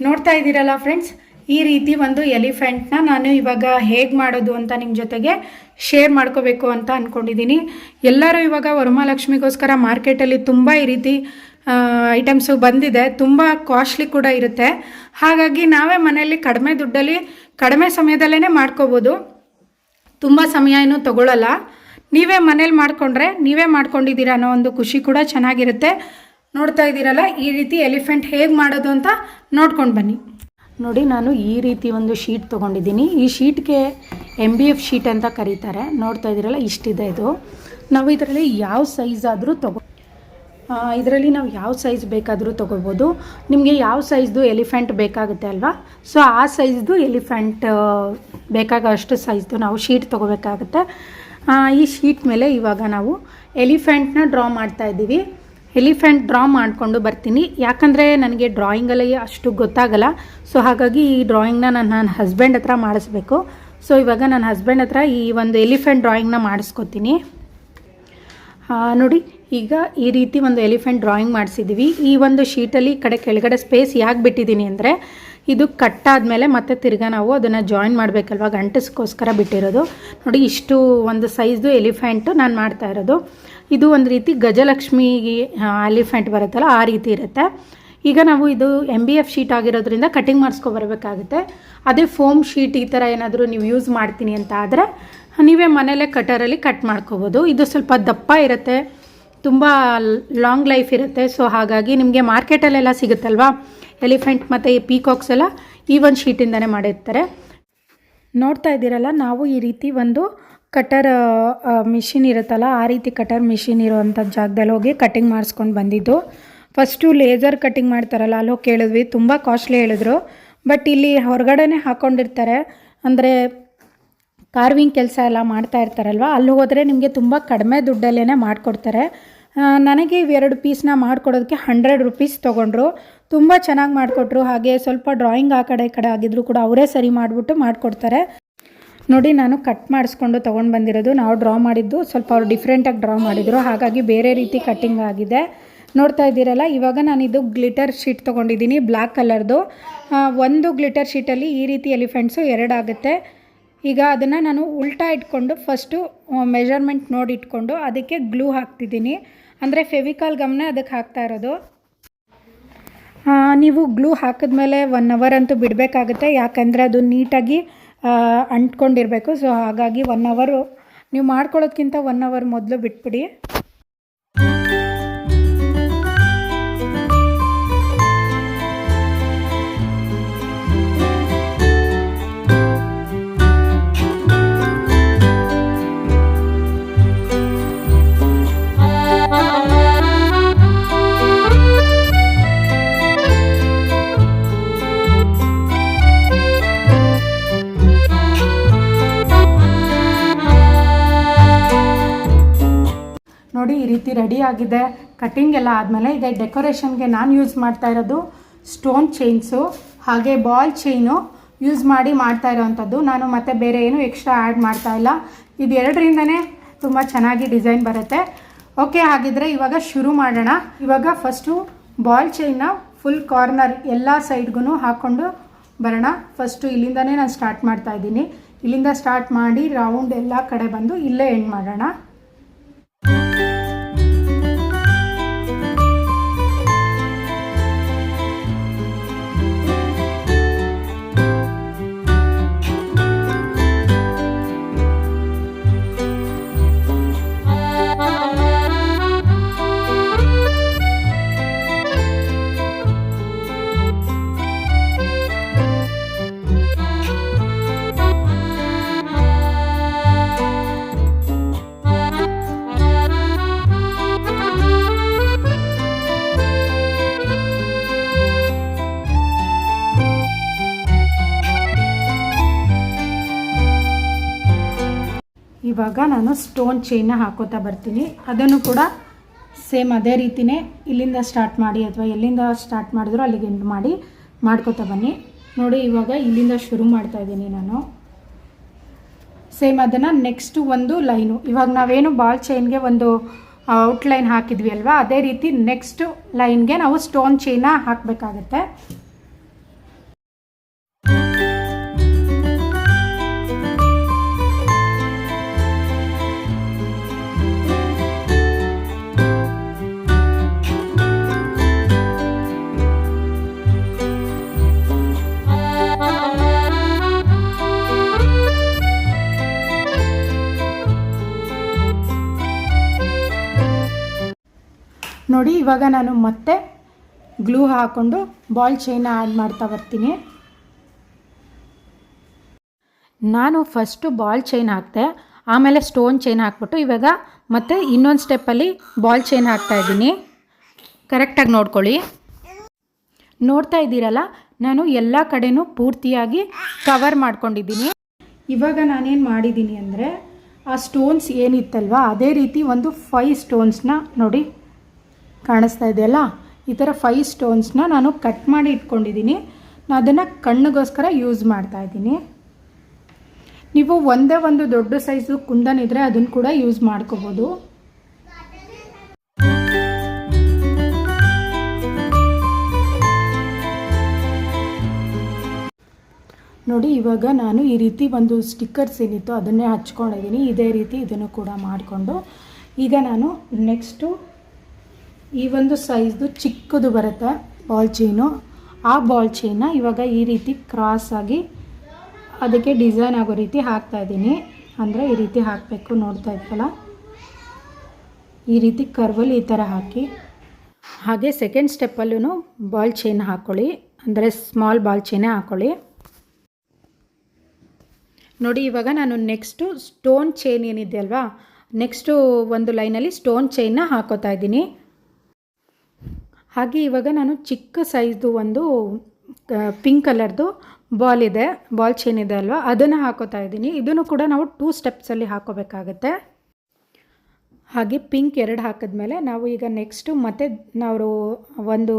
ನೋಡ್ತಾ ಇದ್ದೀರಲ್ಲ ಫ್ರೆಂಡ್ಸ್ ಈ ರೀತಿ ಒಂದು ಎಲಿಫೆಂಟ್ನ ನಾನು ಇವಾಗ ಹೇಗೆ ಮಾಡೋದು ಅಂತ ನಿಮ್ಮ ಜೊತೆಗೆ ಶೇರ್ ಮಾಡ್ಕೋಬೇಕು ಅಂತ ಅಂದ್ಕೊಂಡಿದ್ದೀನಿ ಎಲ್ಲರೂ ಇವಾಗ ವರಮಹಾಲಕ್ಷ್ಮಿಗೋಸ್ಕರ ಮಾರ್ಕೆಟಲ್ಲಿ ತುಂಬ ಈ ರೀತಿ ಐಟಮ್ಸು ಬಂದಿದೆ. ತುಂಬ ಕಾಸ್ಟ್ಲಿ ಕೂಡ ಇರುತ್ತೆ. ಹಾಗಾಗಿ ನಾವೇ ಮನೆಯಲ್ಲಿ ಕಡಿಮೆ ದುಡ್ಡಲ್ಲಿ ಕಡಿಮೆ ಸಮಯದಲ್ಲೇ ಮಾಡ್ಕೋಬೋದು. ತುಂಬ ಸಮಯ ಏನೂ ತಗೊಳ್ಳಲ್ಲ ನೀವೇ ಮನೇಲಿ ಮಾಡಿಕೊಂಡ್ರೆ ನೀವೇ ಮಾಡ್ಕೊಂಡಿದ್ದೀರ ಅನ್ನೋ ಒಂದು ಖುಷಿ ಕೂಡ ಚೆನ್ನಾಗಿರುತ್ತೆ. ನೋಡ್ತಾ ಇದ್ದೀರಲ್ಲ, ಈ ರೀತಿ ಎಲಿಫೆಂಟ್ ಹೇಗೆ ಮಾಡೋದು ಅಂತ ನೋಡ್ಕೊಂಡು ಬನ್ನಿ. ನೋಡಿ, ನಾನು ಈ ರೀತಿ ಒಂದು ಶೀಟ್ ತೊಗೊಂಡಿದ್ದೀನಿ. ಈ ಶೀಟ್ಗೆ ಎಂ ಬಿ ಎಫ್ ಶೀಟ್ ಅಂತ ಕರೀತಾರೆ. ನೋಡ್ತಾ ಇದ್ದೀರಲ್ಲ, ಇಷ್ಟಿದೆ ಇದು. ನಾವು ಇದರಲ್ಲಿ ಯಾವ ಸೈಜ್ ಆದರೂ ತಗೋ ಇದರಲ್ಲಿ ನಾವು ಯಾವ ಸೈಜ್ ಬೇಕಾದರೂ ತೊಗೋಬೋದು ನಿಮಗೆ ಯಾವ ಸೈಜ್ದು ಎಲಿಫೆಂಟ್ ಬೇಕಾಗುತ್ತೆ ಅಲ್ವಾ? ಸೊ ಆ ಸೈಜ್ದು ಎಲಿಫೆಂಟ್ ಬೇಕಾಗೋ ಅಷ್ಟು ಸೈಜ್ದು ನಾವು ಶೀಟ್ ತೊಗೋಬೇಕಾಗುತ್ತೆ ಈ ಶೀಟ್ ಮೇಲೆ ಇವಾಗ ನಾವು ಎಲಿಫೆಂಟ್ನ ಡ್ರಾ ಮಾಡ್ತಾ ಇದ್ದೀವಿ. ಎಲಿಫೆಂಟ್ ಡ್ರಾ ಮಾಡಿಕೊಂಡು ಬರ್ತೀನಿ. ಯಾಕಂದರೆ ನನಗೆ ಡ್ರಾಯಿಂಗಲ್ಲಿ ಅಷ್ಟು ಗೊತ್ತಾಗಲ್ಲ. ಸೊ ಹಾಗಾಗಿ ಈ ಡ್ರಾಯಿಂಗ್ನ ನಾನು ನನ್ನ ಹಸ್ಬೆಂಡ್ ಹತ್ರ ಮಾಡಿಸ್ಬೇಕು. ಸೊ ಇವಾಗ ನನ್ನ ಹಸ್ಬೆಂಡ್ ಹತ್ರ ಈ ಒಂದು ಎಲಿಫೆಂಟ್ ಡ್ರಾಯಿಂಗ್ನ ಮಾಡಿಸ್ಕೊತೀನಿ. ನೋಡಿ, ಈಗ ಈ ರೀತಿ ಒಂದು ಎಲಿಫೆಂಟ್ ಡ್ರಾಯಿಂಗ್ ಮಾಡಿಸಿದ್ದೀವಿ ಈ ಒಂದು ಶೀಟಲ್ಲಿ ಕಡೆ ಕೆಳಗಡೆ ಸ್ಪೇಸ್ ಯಾಕೆ ಬಿಟ್ಟಿದ್ದೀನಿ ಅಂದರೆ, ಇದು ಕಟ್ ಆದಮೇಲೆ ಮತ್ತೆ ತಿರ್ಗಾ ನಾವು ಅದನ್ನು ಜಾಯಿನ್ ಮಾಡಬೇಕಲ್ವ? ಗಂಟಸ್ಗೋಸ್ಕರ ಬಿಟ್ಟಿರೋದು. ನೋಡಿ, ಇಷ್ಟು ಒಂದು ಸೈಜ್ದು ಎಲಿಫೆಂಟು ನಾನು ಮಾಡ್ತಾ ಇರೋದು. ಇದು ಒಂದು ರೀತಿ ಗಜಲಕ್ಷ್ಮಿ ಎಲಿಫೆಂಟ್ ಬರುತ್ತಲ್ಲ, ಆ ರೀತಿ ಇರುತ್ತೆ. ಈಗ ನಾವು ಇದು ಎಂ ಬಿ ಎಫ್ ಶೀಟ್ ಆಗಿರೋದ್ರಿಂದ ಕಟಿಂಗ್ ಮಾಡಿಸ್ಕೊಬರ್ಬೇಕಾಗುತ್ತೆ ಅದೇ ಫೋಮ್ ಶೀಟ್ ಈ ಥರ ಏನಾದರೂ ನೀವು ಯೂಸ್ ಮಾಡ್ತೀನಿ ಅಂತ ಆದರೆ, ನೀವೇ ಮನೇಲೇ ಕಟರಲ್ಲಿ ಕಟ್ ಮಾಡ್ಕೋಬೋದು. ಇದು ಸ್ವಲ್ಪ ದಪ್ಪ ಇರುತ್ತೆ, ತುಂಬ ಲಾಂಗ್ ಲೈಫ್ ಇರುತ್ತೆ. ಸೊ ಹಾಗಾಗಿ ನಿಮಗೆ ಮಾರ್ಕೆಟಲ್ಲೆಲ್ಲ ಸಿಗುತ್ತಲ್ವಾ? ಎಲಿಫೆಂಟ್ ಮತ್ತು ಈ ಪೀಕಾಕ್ಸ್ ಎಲ್ಲ ಈ ಒಂದು ಶೀಟಿಂದನೇ ಮಾಡಿರ್ತಾರೆ. ನೋಡ್ತಾ ಇದ್ದೀರಲ್ಲ, ನಾವು ಈ ರೀತಿ ಒಂದು ಕಟರ್ ಮಿಷಿನ್ ಇರುತ್ತಲ್ಲ, ಆ ರೀತಿ ಕಟರ್ ಮಿಷಿನ್ ಇರೋವಂಥ ಜಾಗದಲ್ಲಿ ಹೋಗಿ ಕಟಿಂಗ್ ಮಾಡಿಸ್ಕೊಂಡು ಬಂದಿದ್ದು. ಫಸ್ಟು ಲೇಸರ್ ಕಟಿಂಗ್ ಮಾಡ್ತಾರಲ್ಲ, ಅಲ್ಲಿ ಹೋಗಿ ಕೇಳಿದ್ವಿ, ತುಂಬ ಕಾಸ್ಟ್ಲಿ ಹೇಳಿದ್ರು. ಬಟ್ ಇಲ್ಲಿ ಹೊರಗಡೆನೇ ಹಾಕ್ಕೊಂಡಿರ್ತಾರೆ ಅಂದರೆ ಕಾರ್ವಿಂಗ್ ಕೆಲಸ ಎಲ್ಲ ಮಾಡ್ತಾ ಇರ್ತಾರಲ್ವ, ಅಲ್ಲಿ ಹೋದರೆ ನಿಮಗೆ ತುಂಬ ಕಡಿಮೆ ದುಡ್ಡಲ್ಲೇ ಮಾಡಿಕೊಡ್ತಾರೆ. ನನಗೆ ಇವೆರಡು ಪೀಸ್ನ ಮಾಡಿಕೊಡೋದಕ್ಕೆ ಹಂಡ್ರೆಡ್ ರುಪೀಸ್ ತೊಗೊಂಡ್ರು. ತುಂಬ ಚೆನ್ನಾಗಿ ಮಾಡಿಕೊಟ್ರು, ಹಾಗೆ ಸ್ವಲ್ಪ ಡ್ರಾಯಿಂಗ್ ಆ ಕಡೆ ಈ ಕಡೆ ಆಗಿದ್ರು ಕೂಡ ಅವರೇ ಸರಿ ಮಾಡಿಬಿಟ್ಟು ಮಾಡಿಕೊಡ್ತಾರೆ. ನೋಡಿ, ನಾನು ಕಟ್ ಮಾಡಿಸ್ಕೊಂಡು ತೊಗೊಂಡು ಬಂದಿರೋದು. ನಾವು ಡ್ರಾ ಮಾಡಿದ್ದು ಸ್ವಲ್ಪ ಅವ್ರು ಡಿಫ್ರೆಂಟಾಗಿ ಡ್ರಾ ಮಾಡಿದರು. ಹಾಗಾಗಿ ಬೇರೆ ರೀತಿ ಕಟ್ಟಿಂಗ್ ಆಗಿದೆ. ನೋಡ್ತಾ ಇದ್ದೀರಲ್ಲ, ಇವಾಗ ನಾನಿದು ಗ್ಲಿಟರ್ ಶೀಟ್ ತೊಗೊಂಡಿದ್ದೀನಿ ಬ್ಲ್ಯಾಕ್ ಕಲರ್ದು ಒಂದು ಗ್ಲಿಟರ್ ಶೀಟಲ್ಲಿ ಈ ರೀತಿ ಎಲಿಫೆಂಟ್ಸು ಎರಡಾಗುತ್ತೆ ಈಗ ಅದನ್ನು ನಾನು ಉಲ್ಟಾ ಇಟ್ಕೊಂಡು ಫಸ್ಟು ಮೆಜರ್ಮೆಂಟ್ ನೋಡಿ ಇಟ್ಕೊಂಡು ಅದಕ್ಕೆ ಗ್ಲೂ ಹಾಕ್ತಿದ್ದೀನಿ. ಅಂದರೆ ಫೆವಿಕಾಲ್ ಗಮ್ನ ಅದಕ್ಕೆ ಹಾಕ್ತಾ ಇರೋದು. ನೀವು ಗ್ಲೂ ಹಾಕಿದ್ಮೇಲೆ ಒನ್ ಅವರ್ ಅಂತೂ ಬಿಡಬೇಕಾಗುತ್ತೆ. ಯಾಕಂದರೆ ಅದು ನೀಟಾಗಿ ಅಂಟ್ಕೊಂಡಿರಬೇಕು. ಸೊ ಹಾಗಾಗಿ ಒನ್ ಅವರು ನೀವು ಮಾಡ್ಕೊಳ್ಳೋದ್ಕಿಂತ ಒನ್ ಅವರ್ ಮೊದಲು ಬಿಟ್ಬಿಡಿ. ನೋಡಿ ಈ ರೀತಿ ರೆಡಿ ಆಗಿದೆ. ಕಟಿಂಗ್ ಎಲ್ಲ ಆದಮೇಲೆ ಇದೆ ಡೆಕೋರೇಷನ್ಗೆ ನಾನು ಯೂಸ್ ಮಾಡ್ತಾ ಇರೋದು ಸ್ಟೋನ್ ಚೈನ್ಸು ಹಾಗೆ ಬಾಲ್ ಚೈನು ಯೂಸ್ ಮಾಡಿ ಮಾಡ್ತಾ ಇರೋವಂಥದ್ದು. ನಾನು ಮತ್ತೆ ಬೇರೆ ಏನು ಎಕ್ಸ್ಟ್ರಾ ಆ್ಯಡ್ ಮಾಡ್ತಾ ಇಲ್ಲ. ಇದು ಎರಡರಿಂದನೇ ತುಂಬ ಚೆನ್ನಾಗಿ ಡಿಸೈನ್ ಬರುತ್ತೆ. ಓಕೆ ಹಾಗಿದ್ರೆ ಇವಾಗ ಶುರು ಮಾಡೋಣ. ಇವಾಗ ಫಸ್ಟು ಬಾಲ್ ಚೈನ್ನ ಫುಲ್ ಕಾರ್ನರ್ ಎಲ್ಲ ಸೈಡ್ಗೂ ಹಾಕ್ಕೊಂಡು ಬರೋಣ. ಫಸ್ಟು ಇಲ್ಲಿಂದನೇ ನಾನು ಸ್ಟಾರ್ಟ್ ಮಾಡ್ತಾ ಇದ್ದೀನಿ. ಇಲ್ಲಿಂದ ಸ್ಟಾರ್ಟ್ ಮಾಡಿ ರೌಂಡ್ ಎಲ್ಲ ಕಡೆ ಬಂದು ಇಲ್ಲೇ ಎಂಡ್ ಮಾಡೋಣ. ಇವಾಗ ನಾನು ಸ್ಟೋನ್ ಚೈನ್ನ ಹಾಕೋತಾ ಬರ್ತೀನಿ. ಅದನ್ನು ಕೂಡ ಸೇಮ್ ಅದೇ ರೀತಿನೇ ಇಲ್ಲಿಂದ ಸ್ಟಾರ್ಟ್ ಮಾಡಿ ಅಥವಾ ಎಲ್ಲಿಂದ ಸ್ಟಾರ್ಟ್ ಮಾಡಿದ್ರು ಅಲ್ಲಿಗೆ ಎಂಡ್ ಮಾಡಿ ಮಾಡ್ಕೋತಾ ಬನ್ನಿ. ನೋಡಿ, ಇವಾಗ ಇಲ್ಲಿಂದ ಶುರು ಮಾಡ್ತಾ ಇದ್ದೀನಿ ನಾನು. ಸೇಮ್ ಅದನ್ನು ನೆಕ್ಸ್ಟು ಒಂದು ಲೈನು ಇವಾಗ ನಾವೇನು ಬಾಲ್ ಚೈನ್ಗೆ ಒಂದು ಔಟ್ಲೈನ್ ಹಾಕಿದ್ವಿ ಅಲ್ವಾ? ಅದೇ ರೀತಿ ನೆಕ್ಸ್ಟ್ ಲೈನ್ಗೆ ನಾವು ಸ್ಟೋನ್ ಚೈನ ಹಾಕಬೇಕಾಗತ್ತೆ. ನೋಡಿ, ಇವಾಗ ನಾನು ಮತ್ತೆ ಗ್ಲೂ ಹಾಕ್ಕೊಂಡು ಬಾಲ್ ಚೈನ ಆ್ಯಡ್ ಮಾಡ್ತಾ ಬರ್ತೀನಿ. ನಾನು ಫಸ್ಟು ಬಾಲ್ ಚೈನ್ ಹಾಕ್ತೆ ಆಮೇಲೆ ಸ್ಟೋನ್ ಚೈನ್ ಹಾಕ್ಬಿಟ್ಟು ಇವಾಗ ಮತ್ತೆ ಇನ್ನೊಂದು ಸ್ಟೆಪ್ಪಲ್ಲಿ ಬಾಲ್ ಚೈನ್ ಹಾಕ್ತಾ ಇದ್ದೀನಿ. ಕರೆಕ್ಟಾಗಿ ನೋಡ್ಕೊಳ್ಳಿ. ನೋಡ್ತಾ ಇದ್ದೀರಲ್ಲ, ನಾನು ಎಲ್ಲ ಕಡೆನೂ ಪೂರ್ತಿಯಾಗಿ ಕವರ್ ಮಾಡ್ಕೊಂಡಿದ್ದೀನಿ. ಇವಾಗ ನಾನೇನು ಮಾಡಿದ್ದೀನಿ ಅಂದರೆ, ಆ ಸ್ಟೋನ್ಸ್ ಏನಿತ್ತಲ್ವ, ಅದೇ ರೀತಿ ಒಂದು ಫೈವ್ ಸ್ಟೋನ್ಸ್ನ ನೋಡಿ. ಕಾಣಿಸ್ತಾ ಇದೆಯಲ್ಲ ಈ ಥರ ಫೈವ್ ಸ್ಟೋನ್ಸ್ನ ನಾನು ಕಟ್ ಮಾಡಿ ಇಟ್ಕೊಂಡಿದ್ದೀನಿ ನಾನು ಅದನ್ನು ಕಣ್ಣಿಗೋಸ್ಕರ ಯೂಸ್ ಮಾಡ್ತಾ ಇದ್ದೀನಿ. ನೀವು ಒಂದೇ ಒಂದು ದೊಡ್ಡ ಸೈಜು ಕುಂದನ್ ಇದ್ದರೆ ಅದನ್ನು ಕೂಡ ಯೂಸ್ ಮಾಡ್ಕೋಬೋದು. ನೋಡಿ, ಇವಾಗ ನಾನು ಈ ರೀತಿ ಒಂದು ಸ್ಟಿಕ್ಕರ್ಸ್ ಏನಿತ್ತು ಅದನ್ನೇ ಹಚ್ಕೊಂಡಿದ್ದೀನಿ ಇದೇ ರೀತಿ ಇದನ್ನು ಕೂಡ ಮಾಡಿಕೊಂಡು. ಈಗ ನಾನು ನೆಕ್ಸ್ಟು ಈ ಒಂದು ಸೈಜ್ದು ಚಿಕ್ಕದು ಬರುತ್ತೆ ಬಾಲ್ ಚೈನು ಆ ಬಾಲ್ ಚೈನ ಇವಾಗ ಈ ರೀತಿ ಕ್ರಾಸ್ ಆಗಿ ಅದಕ್ಕೆ ಡಿಸೈನ್ ಆಗೋ ರೀತಿ ಹಾಕ್ತಾ ಇದ್ದೀನಿ. ಅಂದರೆ ಈ ರೀತಿ ಹಾಕಬೇಕು, ನೋಡ್ತಾ ಇದ್ದಲ್ಲ ಈ ರೀತಿ ಕರ್ವಲ್ಲಿ ಈ ಥರ ಹಾಕಿ. ಹಾಗೆ ಸೆಕೆಂಡ್ ಸ್ಟೆಪ್ಪಲ್ಲೂ ಬಾಲ್ ಚೈನ್ ಹಾಕ್ಕೊಳ್ಳಿ ಅಂದರೆ ಸ್ಮಾಲ್ ಬಾಲ್ ಚೈನೇ ಹಾಕ್ಕೊಳ್ಳಿ ನೋಡಿ, ಇವಾಗ ನಾನು ನೆಕ್ಸ್ಟು ಸ್ಟೋನ್ ಚೈನ್ ಏನಿದೆ ಅಲ್ವಾ? ನೆಕ್ಸ್ಟು ಒಂದು ಲೈನಲ್ಲಿ ಸ್ಟೋನ್ ಚೈನ್ನ ಹಾಕೋತಾ ಇದ್ದೀನಿ. ಹಾಗೆ ಇವಾಗ ನಾನು ಚಿಕ್ಕ ಸೈಜ್ದು ಒಂದು ಪಿಂಕ್ ಕಲರ್ದು ಬಾಲ್ ಇದೆ. ಬಾಲ್ ಚೈನ್ ಇದೆ ಅಲ್ವಾ? ಅದನ್ನು ಹಾಕೋತಾ ಇದ್ದೀನಿ. ಇದನ್ನು ಕೂಡ ನಾವು ಟೂ ಸ್ಟೆಪ್ಸಲ್ಲಿ ಹಾಕೋಬೇಕಾಗತ್ತೆ. ಹಾಗೆ ಪಿಂಕ್ ಎರಡು ಹಾಕಿದ್ಮೇಲೆ ನಾವು ಈಗ ನೆಕ್ಸ್ಟು ಮತ್ತೆ ನಾವು ಒಂದು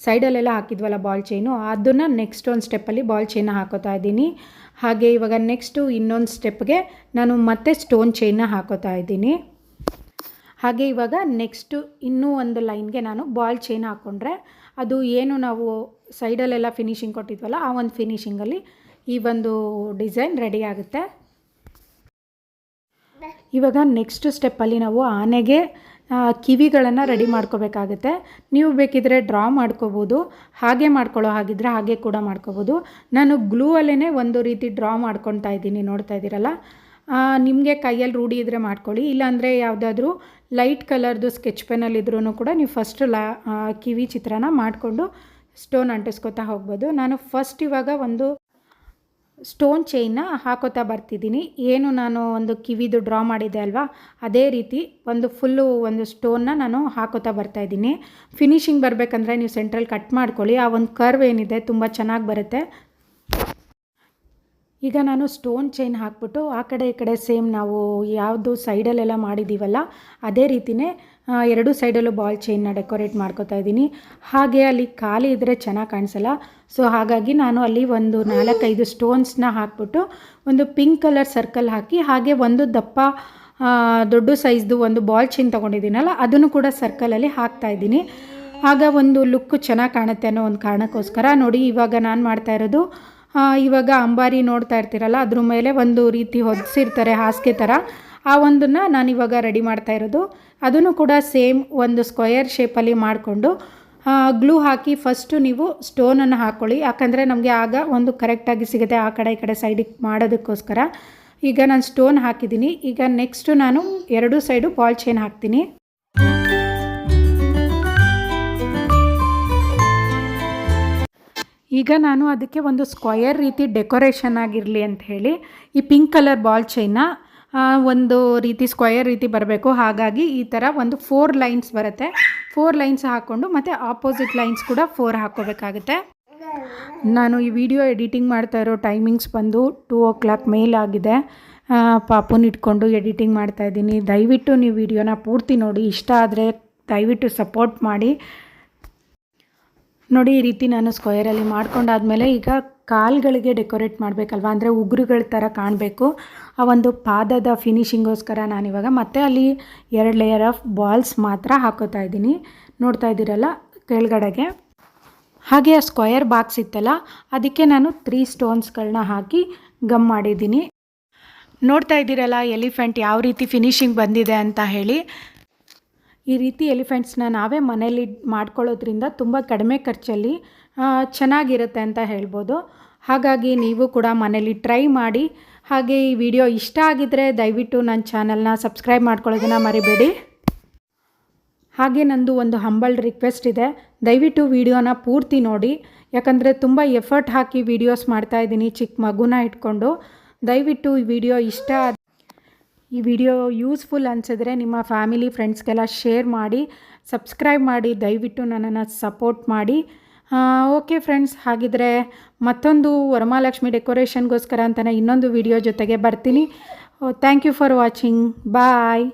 ಸೈಡಲ್ಲೆಲ್ಲ ಹಾಕಿದ್ವಲ್ಲ ಬಾಲ್ ಚೈನು ಅದನ್ನು ನೆಕ್ಸ್ಟ್ ಒಂದು ಸ್ಟೆಪ್ಪಲ್ಲಿ ಬಾಲ್ ಚೈನ ಹಾಕೋತಾ ಇದ್ದೀನಿ. ಹಾಗೆ ಇವಾಗ ನೆಕ್ಸ್ಟು ಇನ್ನೊಂದು ಸ್ಟೆಪ್ಗೆ ನಾನು ಮತ್ತೆ ಸ್ಟೋನ್ ಚೈನ್ನ ಹಾಕೋತಾ ಇದ್ದೀನಿ. ಹಾಗೆ ಇವಾಗ ನೆಕ್ಸ್ಟು ಇನ್ನೂ ಒಂದು ಲೈನ್ಗೆ ನಾನು ಬಾಲ್ ಚೈನ್ ಹಾಕ್ಕೊಂಡ್ರೆ ಅದು ಏನು ನಾವು ಸೈಡಲ್ಲೆಲ್ಲ ಫಿನಿಶಿಂಗ್ ಕೊಟ್ಟಿದ್ವಲ್ಲ ಆ ಒಂದು ಫಿನಿಷಿಂಗಲ್ಲಿ ಈ ಒಂದು ಡಿಸೈನ್ ರೆಡಿ ಆಗುತ್ತೆ. ಇವಾಗ ನೆಕ್ಸ್ಟ್ ಸ್ಟೆಪ್ಪಲ್ಲಿ ನಾವು ಆನೆಗೆ ಕಿವಿಗಳನ್ನು ರೆಡಿ ಮಾಡ್ಕೋಬೇಕಾಗುತ್ತೆ. ನೀವು ಬೇಕಿದ್ರೆ ಡ್ರಾ ಮಾಡ್ಕೋಬೋದು, ಹಾಗೆ ಮಾಡ್ಕೊಳ್ಳೋ ಹಾಗಿದ್ರೆ ಹಾಗೆ ಕೂಡ ಮಾಡ್ಕೋಬೋದು. ನಾನು ಗ್ಲೂ ಅಲ್ಲೇ ಒಂದು ರೀತಿ ಡ್ರಾ ಮಾಡ್ಕೊತಾ ಇದ್ದೀನಿ, ನೋಡ್ತಾ ಇದ್ದೀರಲ್ಲ? ನಿಮಗೆ ಕೈಯಲ್ಲಿ ರೂಢಿ ಇದ್ದರೆ ಮಾಡ್ಕೊಳ್ಳಿ, ಇಲ್ಲಾಂದರೆ ಯಾವುದಾದ್ರೂ ಲೈಟ್ ಕಲರ್ದು ಸ್ಕೆಚ್ ಪೆನ್ನಲ್ಲಿದ್ರೂ ಕೂಡ ನೀವು ಫಸ್ಟ್ ಲಾ ಕಿವಿ ಚಿತ್ರನ ಮಾಡಿಕೊಂಡು ಸ್ಟೋನ್ ಅಂಟಿಸ್ಕೊತಾ ಹೋಗ್ಬೋದು. ನಾನು ಫಸ್ಟ್ ಇವಾಗ ಒಂದು ಸ್ಟೋನ್ ಚೈನ್ನ ಹಾಕೋತಾ ಬರ್ತಿದ್ದೀನಿ. ಏನು ನಾನು ಒಂದು ಕಿವಿದು ಡ್ರಾ ಮಾಡಿದ್ದೆ ಅಲ್ವಾ? ಅದೇ ರೀತಿ ಒಂದು ಫುಲ್ಲು ಒಂದು ಸ್ಟೋನ್ನ ನಾನು ಹಾಕೋತಾ ಬರ್ತಾಯಿದ್ದೀನಿ ಫಿನಿಶಿಂಗ್ ಬರಬೇಕಂದ್ರೆ ನೀವು ಸೆಂಟ್ರಲ್ಲಿ ಕಟ್ ಮಾಡ್ಕೊಳ್ಳಿ. ಆ ಒಂದು ಕರ್ವ್ ಏನಿದೆ, ತುಂಬ ಚೆನ್ನಾಗಿ ಬರುತ್ತೆ. ಈಗ ನಾನು ಸ್ಟೋನ್ ಚೈನ್ ಹಾಕ್ಬಿಟ್ಟು ಆ ಕಡೆ ಈ ಕಡೆ ಸೇಮ್ ನಾವು ಯಾವುದು ಸೈಡಲ್ಲೆಲ್ಲ ಮಾಡಿದ್ದೀವಲ್ಲ ಅದೇ ರೀತಿಯೇ ಎರಡು ಸೈಡಲ್ಲೂ ಬಾಲ್ ಚೈನ್ನ ಡೆಕೋರೇಟ್ ಮಾಡ್ಕೋತಾ ಇದ್ದೀನಿ. ಹಾಗೆ ಅಲ್ಲಿ ಖಾಲಿ ಇದ್ದರೆ ಚೆನ್ನಾಗಿ ಕಾಣಿಸಲ್ಲ. ಸೊ ಹಾಗಾಗಿ ನಾನು ಅಲ್ಲಿ ಒಂದು ನಾಲ್ಕೈದು ಸ್ಟೋನ್ಸ್ನ ಹಾಕ್ಬಿಟ್ಟು ಒಂದು ಪಿಂಕ್ ಕಲರ್ ಸರ್ಕಲ್ ಹಾಕಿ, ಹಾಗೆ ಒಂದು ದಪ್ಪ ದೊಡ್ಡ ಸೈಜ್ದು ಒಂದು ಬಾಲ್ ಚೈನ್ ತೊಗೊಂಡಿದ್ದೀನಲ್ಲ, ಅದನ್ನು ಕೂಡ ಸರ್ಕಲಲ್ಲಿ ಹಾಕ್ತಾ ಇದ್ದೀನಿ. ಆಗ ಒಂದು ಲುಕ್ಕು ಚೆನ್ನಾಗಿ ಕಾಣುತ್ತೆ ಅನ್ನೋ ಒಂದು ಕಾರಣಕ್ಕೋಸ್ಕರ ನೋಡಿ, ಇವಾಗ ನಾನು ಮಾಡ್ತಾ ಇರೋದು ಇವಾಗ ಅಂಬಾರಿ ನೋಡ್ತಾ ಇರ್ತೀರಲ್ಲ, ಅದ್ರ ಮೇಲೆ ಒಂದು ರೀತಿ ಹೊದಿಸಿರ್ತಾರೆ ಹಾಸಿಗೆ ಥರ ಆ ಒಂದನ್ನು ನಾನು ಇವಾಗ ರೆಡಿ ಮಾಡ್ತಾ ಇರೋದು. ಅದನ್ನು ಕೂಡ ಸೇಮ್ ಒಂದು ಸ್ಕ್ವಯರ್ ಶೇಪಲ್ಲಿ ಮಾಡಿಕೊಂಡು ಗ್ಲೂ ಹಾಕಿ ಫಸ್ಟು ನೀವು ಸ್ಟೋನನ್ನು ಹಾಕ್ಕೊಳ್ಳಿ ಯಾಕಂದರೆ ನಮಗೆ ಆಗ ಒಂದು ಕರೆಕ್ಟಾಗಿ ಸಿಗುತ್ತೆ ಆ ಕಡೆ ಈ ಕಡೆ ಸೈಡಿಗೆ ಮಾಡೋದಕ್ಕೋಸ್ಕರ. ಈಗ ನಾನು ಸ್ಟೋನ್ ಹಾಕಿದ್ದೀನಿ. ಈಗ ನೆಕ್ಸ್ಟು ನಾನು ಎರಡೂ ಸೈಡು ಬಾಲ್ ಚೈನ್ ಹಾಕ್ತೀನಿ. ಈಗ ನಾನು ಅದಕ್ಕೆ ಒಂದು ಸ್ಕ್ವಯರ್ ರೀತಿ ಡೆಕೋರೇಷನ್ ಆಗಿರಲಿ ಅಂತ ಹೇಳಿ ಈ ಪಿಂಕ್ ಕಲರ್ ಬಾಲ್ ಚೈನ ಒಂದು ರೀತಿ ಸ್ಕ್ವಯರ್ ರೀತಿ ಬರಬೇಕು. ಹಾಗಾಗಿ ಈ ಥರ ಒಂದು ಫೋರ್ ಲೈನ್ಸ್ ಬರುತ್ತೆ. ಫೋರ್ ಲೈನ್ಸ್ ಹಾಕ್ಕೊಂಡು ಮತ್ತು ಆಪೋಸಿಟ್ ಲೈನ್ಸ್ ಕೂಡ ಫೋರ್ ಹಾಕ್ಕೋಬೇಕಾಗುತ್ತೆ ನಾನು ಈ ವಿಡಿಯೋ ಎಡಿಟಿಂಗ್ ಮಾಡ್ತಾ ಇರೋ ಟೈಮಿಂಗ್ಸ್ ಬಂದು ಟೂ ಓ ಕ್ಲಾಕ್ ಮೇಲಾಗಿದೆ ಪಾಪುನ ಇಟ್ಕೊಂಡು ಎಡಿಟಿಂಗ್ ಮಾಡ್ತಾ ಇದ್ದೀನಿ. ದಯವಿಟ್ಟು ನೀವು ವಿಡಿಯೋನ ಪೂರ್ತಿ ನೋಡಿ. ಇಷ್ಟ ಆದರೆ ದಯವಿಟ್ಟು ಸಪೋರ್ಟ್ ಮಾಡಿ. ನೋಡಿ, ಈ ರೀತಿ ನಾನು ಸ್ಕ್ವಯರಲ್ಲಿ ಮಾಡ್ಕೊಂಡಾದ್ಮೇಲೆ ಈಗ ಕಾಲುಗಳಿಗೆ ಡೆಕೋರೇಟ್ ಮಾಡಬೇಕಲ್ವ? ಅಂದರೆ ಉಗುರುಗಳ ಥರ ಕಾಣಬೇಕು. ಆ ಒಂದು ಪಾದದ ಫಿನಿಷಿಂಗೋಸ್ಕರ ನಾನಿವಾಗ ಮತ್ತೆ ಅಲ್ಲಿ ಎರಡು ಲೇಯರ್ ಆಫ್ ಬಾಲ್ಸ್ ಮಾತ್ರ ಹಾಕೋತಾ ಇದ್ದೀನಿ. ನೋಡ್ತಾ ಇದ್ದೀರಲ್ಲ ಕೆಳಗಡೆಗೆ. ಹಾಗೆ ಆ ಸ್ಕ್ವಯರ್ ಬಾಕ್ಸ್ ಇತ್ತಲ್ಲ, ಅದಕ್ಕೆ ನಾನು ತ್ರೀ ಸ್ಟೋನ್ಸ್ಗಳನ್ನ ಹಾಕಿ ಗಮ್ ಮಾಡಿದ್ದೀನಿ. ನೋಡ್ತಾ ಇದ್ದೀರಲ್ಲ ಎಲಿಫೆಂಟ್ ಯಾವ ರೀತಿ ಫಿನಿಶಿಂಗ್ ಬಂದಿದೆ ಅಂತ ಹೇಳಿ. ಈ ರೀತಿ ಎಲಿಫೆಂಟ್ಸ್ನ ನಾವೇ ಮನೇಲಿ ಮಾಡ್ಕೊಳ್ಳೋದ್ರಿಂದ ತುಂಬ ಕಡಿಮೆ ಖರ್ಚಲ್ಲಿ ಚೆನ್ನಾಗಿರುತ್ತೆ ಅಂತ ಹೇಳ್ಬೋದು. ಹಾಗಾಗಿ ನೀವು ಕೂಡ ಮನೇಲಿ ಟ್ರೈ ಮಾಡಿ. ಹಾಗೆ ಈ ವಿಡಿಯೋ ಇಷ್ಟ ಆಗಿದ್ದರೆ ದಯವಿಟ್ಟು ನನ್ನ ಚಾನಲ್ನ ಸಬ್ಸ್ಕ್ರೈಬ್ ಮಾಡ್ಕೊಳ್ಳೋದನ್ನು ಮರಿಬೇಡಿ. ಹಾಗೆ ನಂದು ಒಂದು ಹಂಬಲ್ ರಿಕ್ವೆಸ್ಟ್ ಇದೆ. ದಯವಿಟ್ಟು ವಿಡಿಯೋನ ಪೂರ್ತಿ ನೋಡಿ. ಯಾಕಂದರೆ ತುಂಬ ಎಫರ್ಟ್ ಹಾಕಿ ವಿಡಿಯೋಸ್ ಮಾಡ್ತಾಯಿದ್ದೀನಿ ಚಿಕ್ಕ ಮಗುನ ಇಟ್ಕೊಂಡು. ದಯವಿಟ್ಟು ಈ ವಿಡಿಯೋ ಇಷ್ಟ ಈ ವಿಡಿಯೋ ಯೂಸ್ಫುಲ್ ಅನಿಸಿದ್ರೆ ನಿಮ್ಮ ಫ್ಯಾಮಿಲಿ, ಫ್ರೆಂಡ್ಸ್ಗೆಲ್ಲ ಶೇರ್ ಮಾಡಿ, ಸಬ್ಸ್ಕ್ರೈಬ್ ಮಾಡಿ, ದಯವಿಟ್ಟು ನನ್ನನ್ನು ಸಪೋರ್ಟ್ ಮಾಡಿ. ಓಕೆ ಫ್ರೆಂಡ್ಸ್, ಹಾಗಿದ್ರೆ ಮತ್ತೊಂದು ವರಮಹಾಲಕ್ಷ್ಮಿ ಡೆಕೋರೇಷನ್ಗೋಸ್ಕರ ಅಂತಲೇ ಇನ್ನೊಂದು ವಿಡಿಯೋ ಜೊತೆಗೆ ಬರ್ತೀನಿ. Thank you for watching. Bye.